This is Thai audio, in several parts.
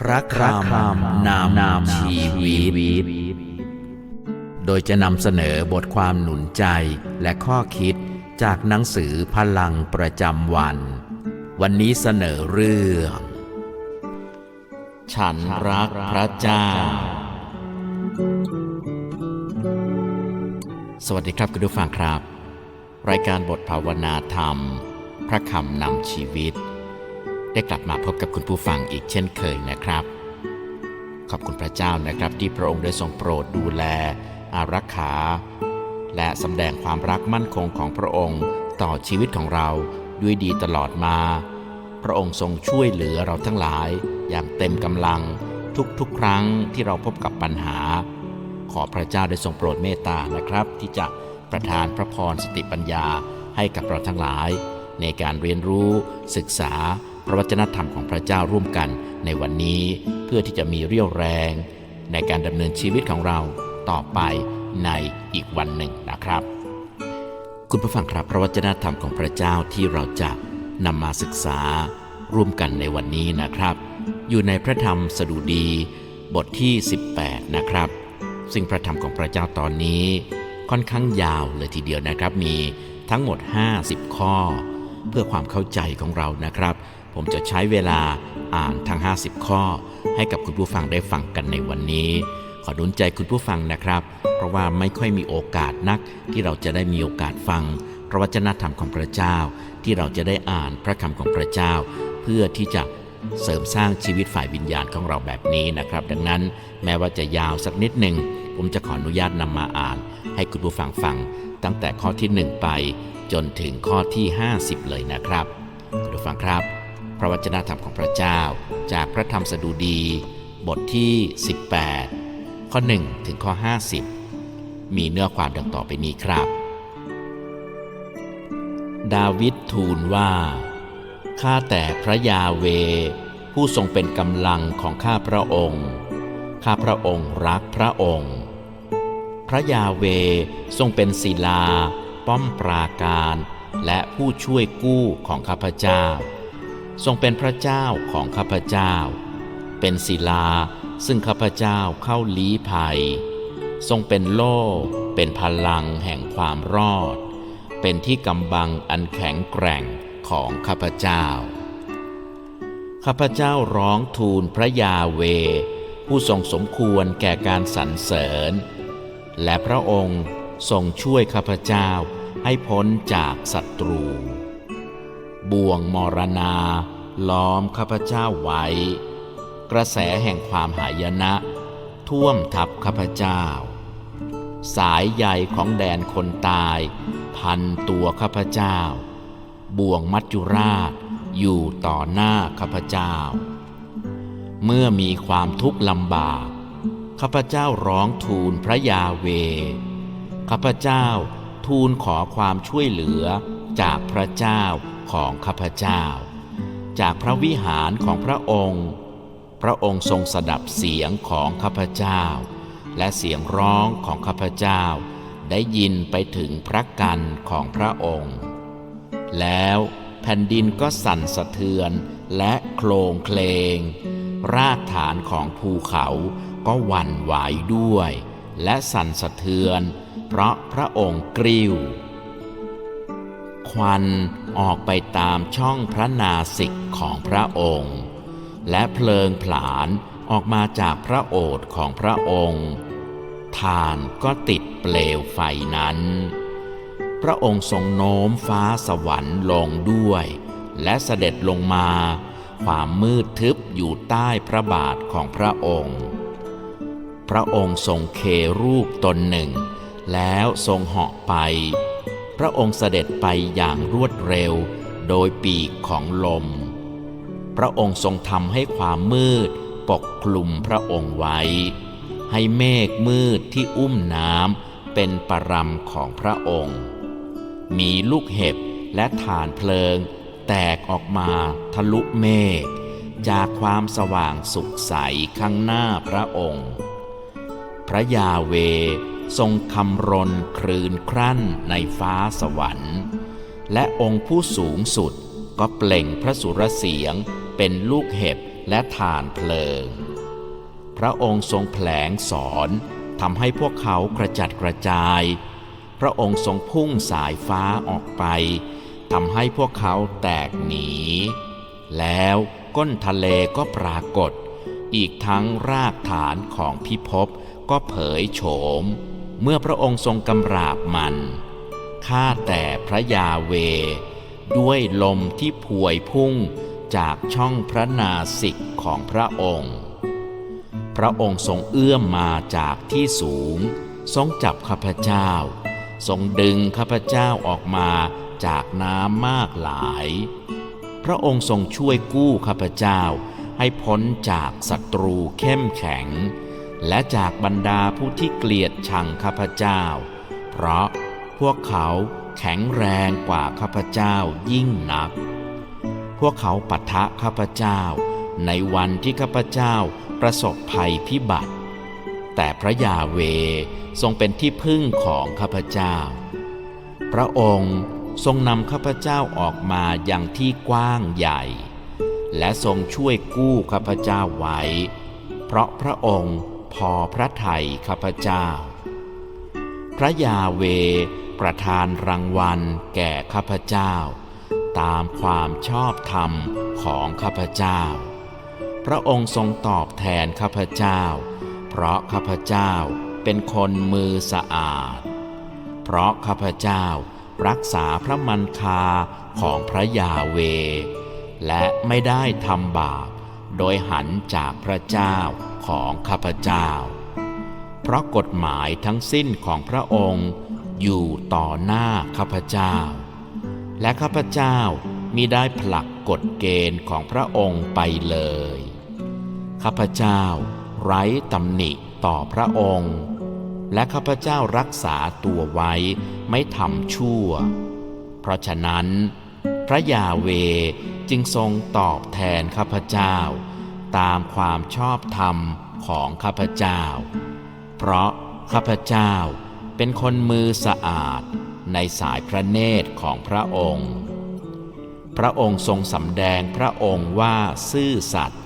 พระคำนำนำชีวิต โดยจะนำเสนอบทความหนุนใจและข้อคิดจากหนังสือพลังประจำวัน วันนี้เสนอเรื่อง ฉันรักพระเจ้า สวัสดีครับคุณผู้ฟังครับ รายการบทภาวนาธรรม พระคำนำชีวิต ได้กลับมาพบกับคุณผู้ฟังอีกเช่นเคยนะครับ ขอบคุณพระเจ้านะครับที่พระองค์ได้ทรงโปรดดูแล อารักขา และสำแดงความรักมั่นคงของพระองค์ต่อชีวิตของเราด้วยดีตลอดมา พระองค์ทรงช่วยเหลือเราทั้งหลาย อย่างเต็มกำลังทุกๆ ครั้งที่เราพบกับปัญหา ขอพระเจ้าได้ทรงโปรดเมตตานะครับ ที่จะประทานพระพรสติปัญญาให้กับเราทั้งหลาย ในการเรียนรู้ศึกษา พระวจนะธรรมของพระเจ้าร่วมกันในวันนี้เพื่อที่จะมีเรี่ยวแรง ในการดำเนินชีวิตของเราต่อไปในอีกวันหนึ่งนะครับ คุณผู้ฟังครับพระวจนะธรรมของพระเจ้าที่เราจะนำมาศึกษาร่วมกันในวันนี้นะครับ อยู่ในพระธรรมสดุดี บทที่ 18 นะครับ ซึ่งพระธรรมของพระเจ้าตอนนี้ค่อนข้างยาวเลยทีเดียวนะครับมีทั้งหมด 50 ข้อ เพื่อความเข้าใจของเรานะครับ ผมจะใช้เวลาอ่านทั้ง 50 ข้อ ให้กับคุณผู้ฟังได้ฟังกันในวันนี้ ขอหนุนใจคุณผู้ฟังนะครับ เพราะว่าไม่ค่อยมีโอกาสนักที่เราจะได้มีโอกาสฟัง พระวจนะธรรมของพระเจ้า ที่เราจะได้อ่านพระคำของพระเจ้า เพื่อที่จะเสริมสร้างชีวิตฝ่ายวิญญาณของเราแบบนี้นะครับ ดังนั้นแม้ว่าจะยาวสักนิดหนึ่งผมจะขออนุญาตนำมาอ่าน ให้คุณผู้ฟังฟัง ตั้งแต่ข้อที่ 1 ไป จนถึงข้อที่ 50 เลยนะครับคุณผู้ฟังครับ ระวจนะธรรมของพระเจ้า จากพระธรรมสดุดี บทที่ 18 ข้อ 1 ถึงข้อ 50 มีเนื้อความดังต่อไปนี้ครับ ดาวิดทูลว่า ข้าแต่พระยาเว ผู้ทรงเป็นกำลังของข้าพระองค์ ข้าพระองค์รักพระองค์ พระยาเวทรงเป็นศิลา ป้อมปราการ และผู้ช่วยกู้ของข้าพเจ้า ทรงเป็นพระเจ้าของข้าพเจ้า เป็นศิลาซึ่งข้าพเจ้าเข้าลี้ภัย ทรงเป็นโล่เป็นพลังแห่งความรอด เป็นที่กำบังอันแข็งแกร่งของข้าพเจ้า ข้าพเจ้าร้องทูลพระยาเว ผู้ทรงสมควรแก่การสรรเสริญ และพระองค์ทรงช่วยข้าพเจ้าให้พ้นจากศัตรู บ่วงมรณา ล้อมข้าพเจ้าไว้ กระแสแห่งความหายนะ ท่วมทับข้าพเจ้า สายใยของแดนคนตาย พันตัวข้าพเจ้า บ่วงมัจจุราชอยู่ต่อหน้าข้าพเจ้า เมื่อมีความทุกข์ลำบาก ข้าพเจ้าร้องทูลพระยาเว ข้าพเจ้าทูลขอความช่วยเหลือ จากพระเจ้าของข้าพเจ้า จากพระวิหารของพระองค์ พระองค์ทรงสดับเสียงของข้าพเจ้า และเสียงร้องของข้าพเจ้า ได้ยินไปถึงพระกันของพระองค์ แล้วแผ่นดินก็สั่นสะเทือนและโคลงเคลง รากฐานของภูเขาก็หวั่นไหวด้วย และสั่นสะเทือน เพราะพระองค์กริ้ว ควันออกไปตามช่องพระนาสิกของพระองค์ และเพลิงผลาญออกมาจากพระโอษฐ์ของพระองค์ทานก็ติดเปลวไฟนั้น พระองค์ทรงโน้มฟ้าสวรรค์ลงด้วย และเสด็จลงมา ความมืดทึบอยู่ใต้พระบาทของพระองค์ พระองค์ทรงเครูปตนหนึ่ง แล้วทรงเหาะไป พระองค์เสด็จไปอย่างรวดเร็ว โดยปีกของลม พระองค์ทรงทำให้ความมืดปกคลุมพระองค์ไว้ ให้เมฆมืดที่อุ้มน้ำเป็นปรำของพระองค์ มีลูกเห็บและฐานเพลิง แตกออกมาทะลุเมฆจากความสว่างสุขใสข้างหน้าพระองค์ พระยาเวทรงคำรนครืนครั่นในฟ้าสวรรค์ และองค์ผู้สูงสุดก็เปล่งพระสุรเสียงเป็นลูกเห็บและฐานเพลิง พระองค์ทรงแผลงสอนทำให้พวกเขากระจัดกระจาย พระองค์ทรงพุ่งสายฟ้าออกไปทำให้พวกเขาแตกหนี แล้วก้นทะเลก็ปรากฏ อีกทั้งรากฐานของพิภพ ก็เผยโฉม เมื่อพระองค์ทรงกำราบมัน ข้าแต่พระยาเว ด้วยลมที่พวยพุ่งจากช่องพระนาสิกของพระองค์ พระองค์ทรงเอื้อมมาจากที่สูง ทรงจับข้าพเจ้า ทรงดึงข้าพเจ้าออกมาจากน้ำมากหลาย พระองค์ทรงช่วยกู้ข้าพเจ้าให้พ้นจากศัตรูเข้มแข็ง และจากบรรดาผู้ที่เกลียดชังข้าพเจ้า เพราะพวกเขาแข็งแรงกว่าข้าพเจ้ายิ่งนัก พวกเขาปะทะข้าพเจ้า ในวันที่ข้าพเจ้าประสบภัยพิบัติ แต่พระยาเวทรงเป็นที่พึ่งของข้าพเจ้า พระองค์ทรงนำข้าพเจ้าออกมาอย่างที่กว้างใหญ่ และทรงช่วยกู้ข้าพเจ้าไว้ เพราะพระองค์ พอพระทัยข้าพเจ้า พระยาเวประทานรางวัลแก่ข้าพเจ้า ตามความชอบธรรมของข้าพเจ้า พระองค์ทรงตอบแทนข้าพเจ้า เพราะข้าพเจ้าเป็นคนมือสะอาด เพราะข้าพเจ้ารักษาพระมันคาของพระยาเว และไม่ได้ทำบาป โดยหันจากพระเจ้า ของข้าพเจ้า เพราะกฎหมายทั้งสิ้นของพระองค์อยู่ต่อหน้าข้าพเจ้า และข้าพเจ้ามิได้ผลักกฎเกณฑ์ของพระองค์ไปเลย ข้าพเจ้าไร้ตำหนิต่อพระองค์ และข้าพเจ้ารักษาตัวไว้ไม่ทำชั่ว เพราะฉะนั้น พระยาเวจึงทรงตอบแทนข้าพเจ้า ตามความชอบธรรมของข้าพเจ้า เพราะข้าพเจ้าเป็นคนมือสะอาดในสายพระเนตรของพระองค์ พระองค์ทรงสำแดงพระองค์ว่าซื่อสัตย์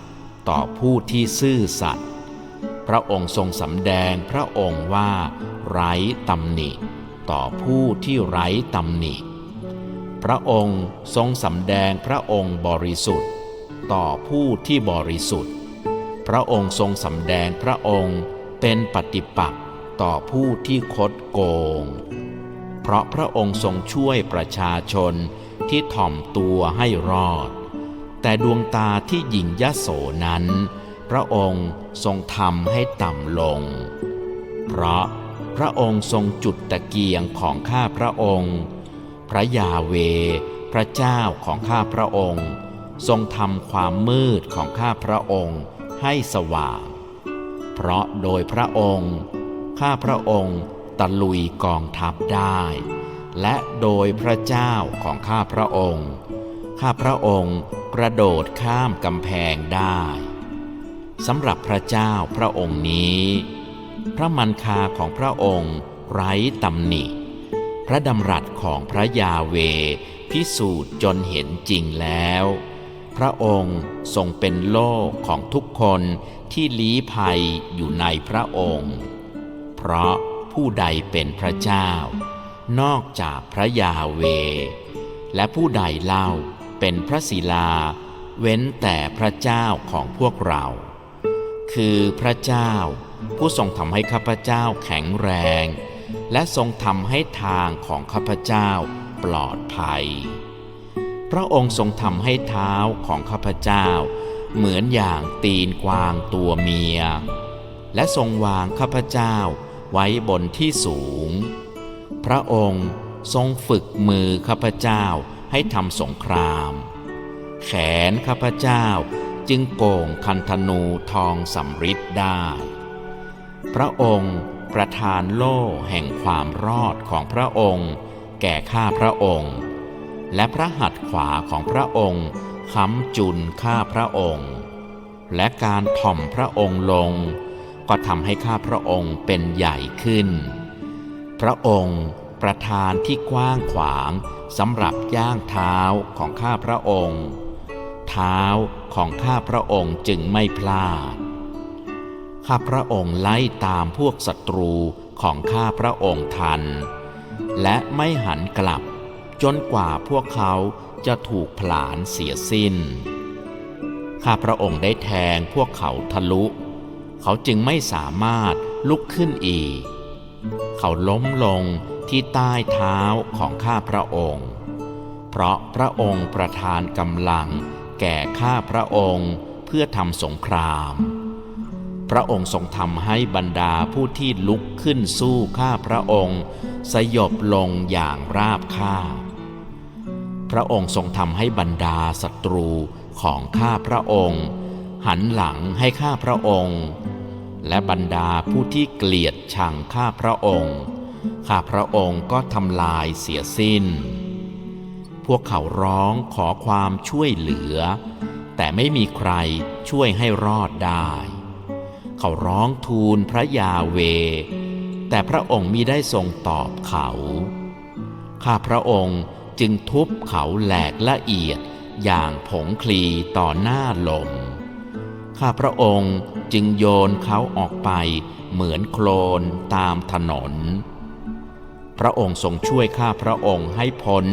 ต่อผู้ที่ซื่อสัตย์ พระองค์ทรงสำแดงพระองค์ว่า ไร้ตำหนิ ต่อผู้ที่ไร้ตำหนิ พระองค์ทรงสำแดงพระองค์บริสุทธิ์ ต่อผู้ที่บริสุทธิ์ พระองค์ทรงสำแดงพระองค์เป็นปฏิปักษ์ต่อผู้ที่คดโกง เพราะพระองค์ทรงช่วยประชาชนที่ถ่อมตัวให้รอด แต่ดวงตาที่หยิ่งยโสนั้น พระองค์ทรงทำให้ต่ำลง เพราะพระองค์ทรงจุดตะเกียงของข้าพระองค์ พระยาเว พระเจ้าของข้าพระองค์ ทรงทำความมืดของข้าพระองค์ให้สว่าง เพราะโดยพระองค์ ข้าพระองค์ตะลุยกองทัพได้ และโดยพระเจ้าของข้าพระองค์ ข้าพระองค์กระโดดข้ามกำแพงได้สำหรับพระเจ้าพระองค์นี้ พระมันคาของพระองค์ไร้ตำหนิ พระดำรัสของพระยาเวพิสูจน์จนเห็นจริงแล้ว พระองค์ทรงเป็นโลกของทุกคนที่ลี้ภัยอยู่ในพระองค์ เพราะผู้ใดเป็นพระเจ้า นอกจากพระยาเว และผู้ใดเล่าเป็นพระศิลา เว้นแต่พระเจ้าของพวกเรา คือพระเจ้า ผู้ทรงทำให้ข้าพเจ้าแข็งแรง และทรงทำให้ทางของข้าพเจ้าปลอดภัย พระองค์ทรงทำให้เท้าของข้าพเจ้า เหมือนอย่างตีนกวางตัวเมีย และทรงวางข้าพเจ้าไว้บนที่สูง พระองค์ทรงฝึกมือข้าพเจ้าให้ทำสงคราม แขนข้าพเจ้าจึงโก่งคันธนูทองสำริดได้ พระองค์ประทานโล่แห่งความรอดของพระองค์ แก่ข้าพระองค์ และพระหัตถ์ขวาของพระองค์ค้ำจุนข้าพระองค์ และการถ่อมพระองค์ลง ก็ทำให้ข้าพระองค์เป็นใหญ่ขึ้น พระองค์ประทานที่กว้างขวางสำหรับย่างเท้าของข้าพระองค์ เท้าของข้าพระองค์จึงไม่พลาด ข้าพระองค์ไล่ตามพวกศัตรูของข้าพระองค์ทัน และไม่หันกลับ จนกว่าพวกเขาจะถูกผลาญเสียสิ้น ข้าพระองค์ได้แทงพวกเขาทะลุ เขาจึงไม่สามารถลุกขึ้นอีก เขาล้มลงที่ใต้เท้าของข้าพระองค์ เพราะพระองค์ประทานกำลังแก่ข้าพระองค์เพื่อทำสงคราม พระองค์ทรงทำให้บรรดาผู้ที่ลุกขึ้นสู้ข้าพระองค์ สยบลงอย่างราบคาบ พระองค์ทรงทำให้บรรดาศัตรูของข้าพระองค์ หันหลังให้ข้าพระองค์ และบรรดาผู้ที่เกลียดชังข้าพระองค์ ข้าพระองค์ก็ทำลายเสียสิ้น พวกเขาร้องขอความช่วยเหลือ แต่ไม่มีใครช่วยให้รอดได้ เขาร้องทูลพระยาเว แต่พระองค์มิได้ทรงตอบเขา ข้าพระองค์ จึงทุบเขาแหลกละเอียดอย่างผงคลีต่อหน้าลม ข้าพระองค์จึงโยนเขาออกไปเหมือนโคลนตามถนน พระองค์ทรงช่วยข้าพระองค์ให้พ้น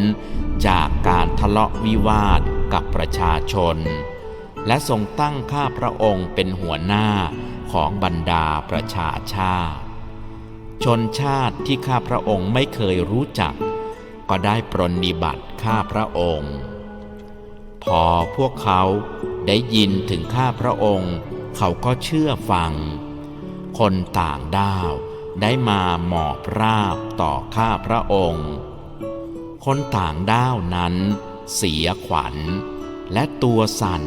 จากการทะเลาะวิวาทกับประชาชน และทรงตั้งข้าพระองค์เป็นหัวหน้าของบรรดาประชาชาติ ชนชาติที่ข้าพระองค์ไม่เคยรู้จัก ก็ได้ปรนนิบัติข้าพระองค์ พอพวกเขาได้ยินถึงข้าพระองค์ เขาก็เชื่อฟัง คนต่างด้าวได้มาหมอบราบต่อข้าพระองค์ คนต่างด้าวนั้นเสียขวัญ และตัวสั่น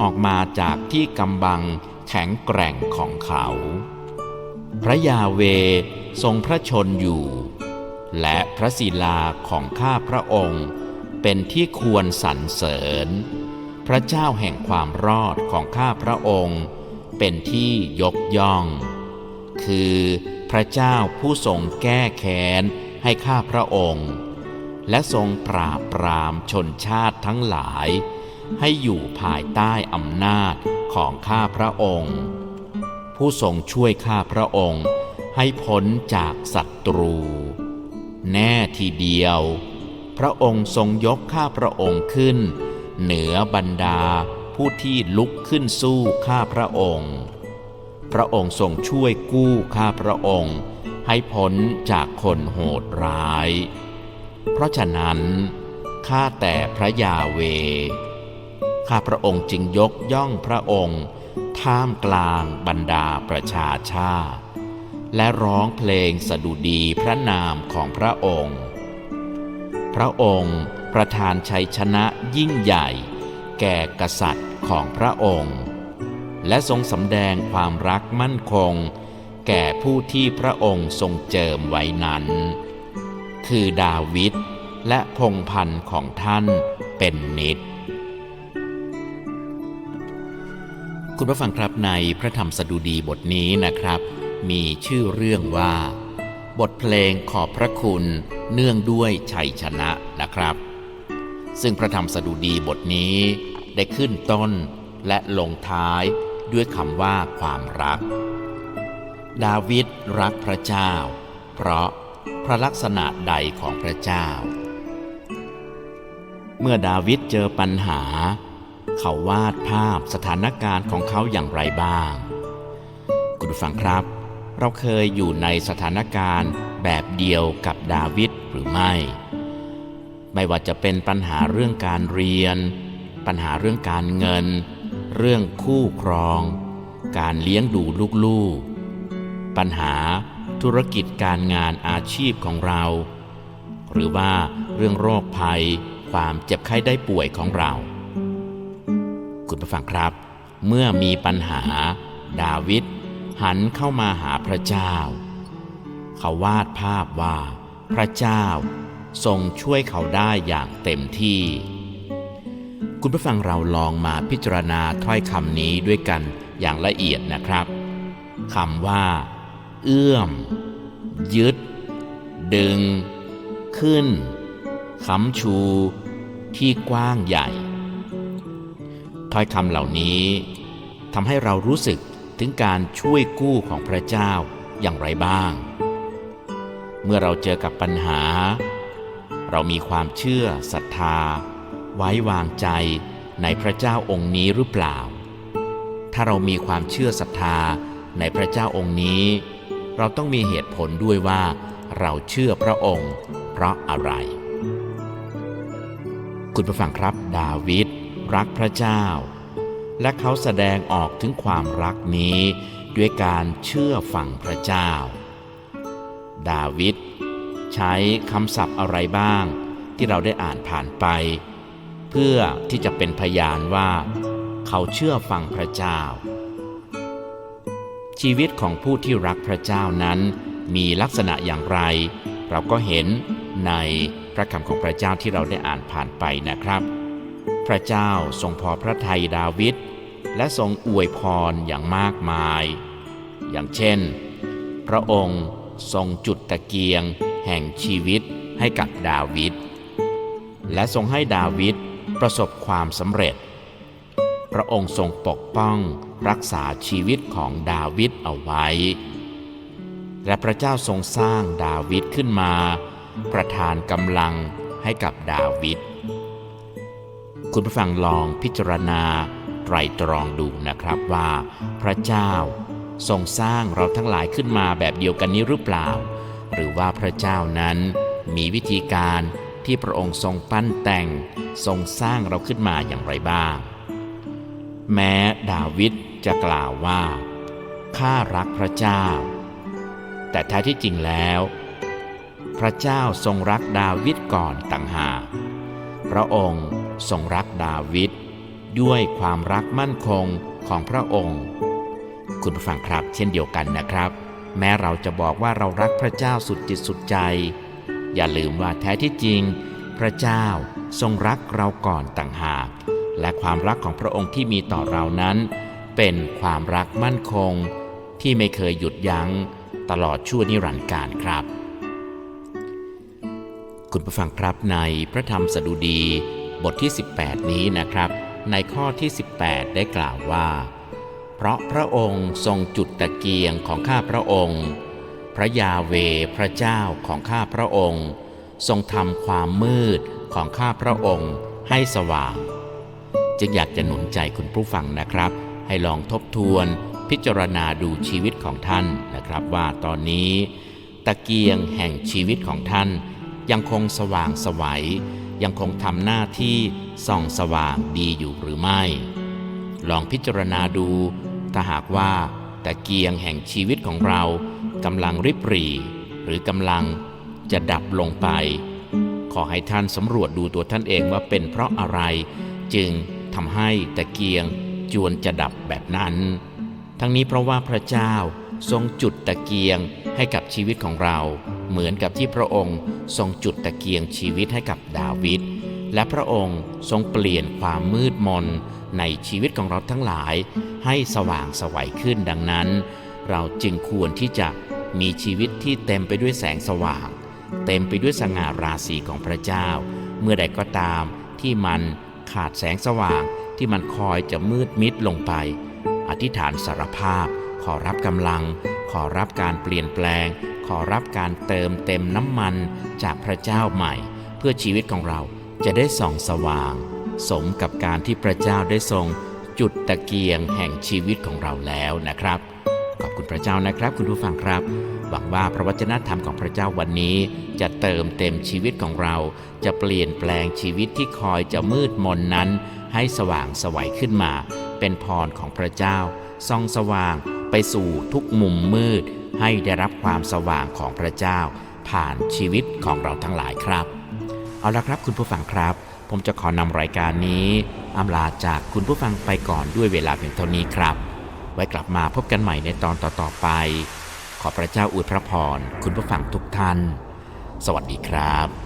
ออกมาจากที่กำบังแข็งแกร่งของเขา พระยาเวทรงพระชนอยู่ และพระศิลาของข้าพระองค์ เป็นที่ควรสรรเสริญ พระเจ้าแห่งความรอดของข้าพระองค์ เป็นที่ยกย่อง คือพระเจ้าผู้ทรงแก้แค้นให้ข้าพระองค์ และทรงปราบปรามชนชาติทั้งหลาย ให้อยู่ภายใต้อำนาจของข้าพระองค์ ผู้ทรงช่วยข้าพระองค์ให้พ้นจากศัตรู แน่ทีเดียว พระองค์ทรงยกข้าพระองค์ขึ้น เหนือบรรดาผู้ที่ลุกขึ้นสู้ข้าพระองค์ พระองค์ทรงช่วยกู้ข้าพระองค์ ให้พ้นจากคนโหดร้าย เพราะฉะนั้นข้าแต่พระยาเว ข้าพระองค์จึงยกย่องพระองค์ ท่ามกลางบรรดาประชาชาติ และร้องเพลงสดุดีพระนามของพระองค์ พระองค์ประทานชัยชนะยิ่งใหญ่ แก่กษัตริย์ของพระองค์ และทรงสำแดงความรักมั่นคง แก่ผู้ที่พระองค์ทรงเจิมไว้นั้น คือดาวิดและพงพันธ์ของท่านเป็นนิด คุณผู้ฟังครับในพระธรรมสดุดีบทนี้นะครับ มีชื่อเรื่องว่า บทเพลงขอบพระคุณเนื่องด้วยชัยชนะนะครับ ซึ่งพระธรรมสดุดีบทนี้ได้ขึ้นต้นและลงท้ายด้วยคำว่าความรัก ดาวิดรักพระเจ้า เพราะพระลักษณะใดของพระเจ้า เมื่อดาวิดเจอปัญหา เขาวาดภาพสถานการณ์ของเขาอย่างไรบ้าง คุณผู้ฟังครับ เราเคยอยู่ในสถานการณ์แบบเดียวกับดาวิดหรือไม่ ไม่ว่าจะเป็นปัญหาเรื่องการเรียน ปัญหาเรื่องการเงิน เรื่องคู่ครอง การเลี้ยงดูลูกๆ ปัญหาธุรกิจการงานอาชีพของเรา หรือว่าเรื่องโรคภัย ความเจ็บไข้ได้ป่วยของเรา คุณผู้ฟังครับ เมื่อมีปัญหาดาวิด หันเข้ามาหาพระเจ้า เขาวาดภาพว่า พระเจ้าทรงช่วยเขาได้อย่างเต็มที่ คุณผู้ฟังเราลองมาพิจารณาถ้อยคำนี้ด้วยกันอย่างละเอียดนะครับคำว่า เอื้อม ยึด ดึง ขึ้นค้ำชู ที่กว้างใหญ่ ถ้อยคำเหล่านี้ทำให้เรารู้สึก ถึงการช่วยกู้ของพระเจ้าอย่างไรบ้าง เมื่อเราเจอกับปัญหา เรามีความเชื่อศรัทธา ไว้วางใจในพระเจ้าองค์นี้หรือเปล่า ถ้าเรามีความเชื่อศรัทธาในพระเจ้าองค์นี้ เราต้องมีเหตุผลด้วยว่า เราเชื่อพระองค์ เพราะอะไร คุณผู้ฟังครับ ดาวิดรักพระเจ้า และเขาแสดงออกถึงความรักนี้ ด้วยการเชื่อฟังพระเจ้า ดาวิดใช้คำศัพท์อะไรบ้าง ที่เราได้อ่านผ่านไป เพื่อที่จะเป็นพยานว่า เขาเชื่อฟังพระเจ้า ชีวิตของผู้ที่รักพระเจ้านั้น มีลักษณะอย่างไร เราก็เห็นในพระคำของพระเจ้าที่เราได้อ่านผ่านไปนะครับ พระเจ้าทรงพอพระทัยดาวิด และทรงอวยพรอย่างมากมาย อย่างเช่น พระองค์ทรงจุดตะเกียงแห่งชีวิตให้กับดาวิด และทรงให้ดาวิดประสบความสำเร็จ พระองค์ทรงปกป้องรักษาชีวิตของดาวิดเอาไว้ และพระเจ้าทรงสร้างดาวิดขึ้นมา ประทานกำลังให้กับดาวิด คุณผู้ฟังลองพิจารณา ไตรตรองดูนะครับว่า พระเจ้าทรงสร้างเราทั้งหลายขึ้นมาแบบเดียวกันนี้หรือเปล่า หรือว่าพระเจ้านั้นมีวิธีการที่พระองค์ทรงปั้นแต่งทรงสร้างเราขึ้นมาอย่างไรบ้าง แม้ดาวิดจะกล่าวว่าข้ารักพระเจ้า แต่แท้ที่จริงแล้ว พระเจ้าทรงรักดาวิดก่อนต่างหากพระองค์ทรงรักดาวิด ด้วยความรักมั่นคงของพระองค์ คุณผู้ฟังครับ เช่นเดียวกันนะครับ แม้เราจะบอกว่าเรารักพระเจ้าสุดจิตสุดใจ อย่าลืมว่าแท้ที่จริง พระเจ้าทรงรักเราก่อนต่างหาก และความรักของพระองค์ที่มีต่อเรานั้น เป็นความรักมั่นคง ที่ไม่เคยหยุดยัง้งตลอดชั่วนิรันดร์การครับ คุณผู้ฟังครับในพระธรรมสดุดีบทที่ 18 นี้นะครับ ในข้อที่ 18 ได้กล่าวว่า เพราะพระองค์ทรงจุดตะเกียงของข้าพระองค์ พระยาเวพระเจ้าของข้าพระองค์ ทรงทำความมืดของข้าพระองค์ให้สว่าง จึงอยากจะหนุนใจคุณผู้ฟังนะครับ ให้ลองทบทวนพิจารณาดูชีวิตของท่านนะครับว่าตอนนี้ ตะเกียงแห่งชีวิตของท่านยังคงสว่างสวัย ยังคงทำหน้าที่ส่องสว่างดีอยู่หรือไม่ ลองพิจารณาดู ถ้าหากว่าตะเกียงแห่งชีวิตของเรากำลังริบหรี่ หรือกำลังจะดับลงไป ขอให้ท่านสำรวจดูตัวท่านเองว่าเป็นเพราะอะไร จึงทำให้ตะเกียงจวนจะดับแบบนั้น ทั้งนี้เพราะว่าพระเจ้าทรงจุดตะเกียงให้กับชีวิตของเรา เหมือนกับที่พระองค์ทรงจุดตะเกียงชีวิตให้กับดาวิดและพระองค์ทรงเปลี่ยนความมืดมนในชีวิตของเราทั้งหลาย ให้สว่างสวัยขึ้นดังนั้น เราจึงควรที่จะมีชีวิตที่เต็มไปด้วยแสงสว่าง เต็มไปด้วยสง่าราศีของพระเจ้า เมื่อใดก็ตามที่มันขาดแสงสว่างที่มันคอยจะมืดมิดลงไป อธิษฐานสารภาพขอรับกำลัง ขอรับการเปลี่ยนแปลง ขอรับการเติมเต็มน้ำมันจากพระเจ้าใหม่ เพื่อชีวิตของเราจะได้ส่องสว่าง สมกับการที่พระเจ้าได้ทรงจุดตะเกียงแห่งชีวิตของเราแล้วนะครับ ขอบคุณพระเจ้านะครับ คุณผู้ฟังครับ หวังว่าพระวจนะธรรมของพระเจ้าวันนี้ จะเติมเต็มชีวิตของเรา จะเปลี่ยนแปลงชีวิตที่คอยจะมืดมนนั้น ให้สว่างสวัยขึ้นมา เป็นพรของพระเจ้า ส่องสว่างไปสู่ทุกมุมมืด ให้ได้รับความสว่างของพระเจ้า ผ่านชีวิตของเราทั้งหลายครับ เอาละครับคุณผู้ฟังครับ ผมจะขอนำรายการนี้อำลาจากคุณผู้ฟังไปก่อนด้วยเวลาเพียงเท่านี้ครับ ไว้กลับมาพบกันใหม่ในตอนต่อๆไป ขอพระเจ้าอวยพระพรคุณผู้ฟังทุกท่าน สวัสดีครับ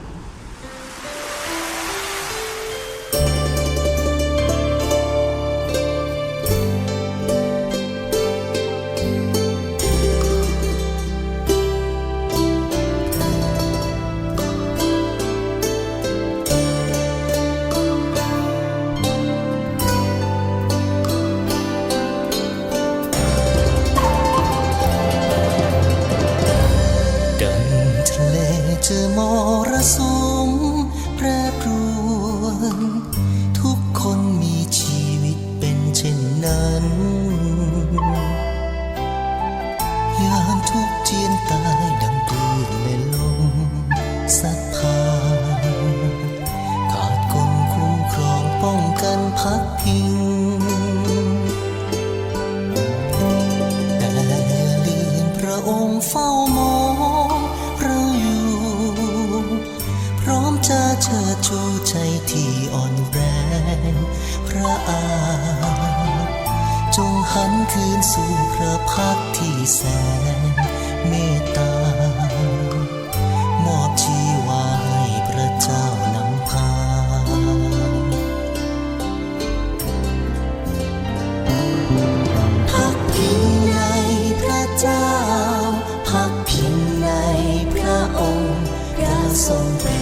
ทรงเป็น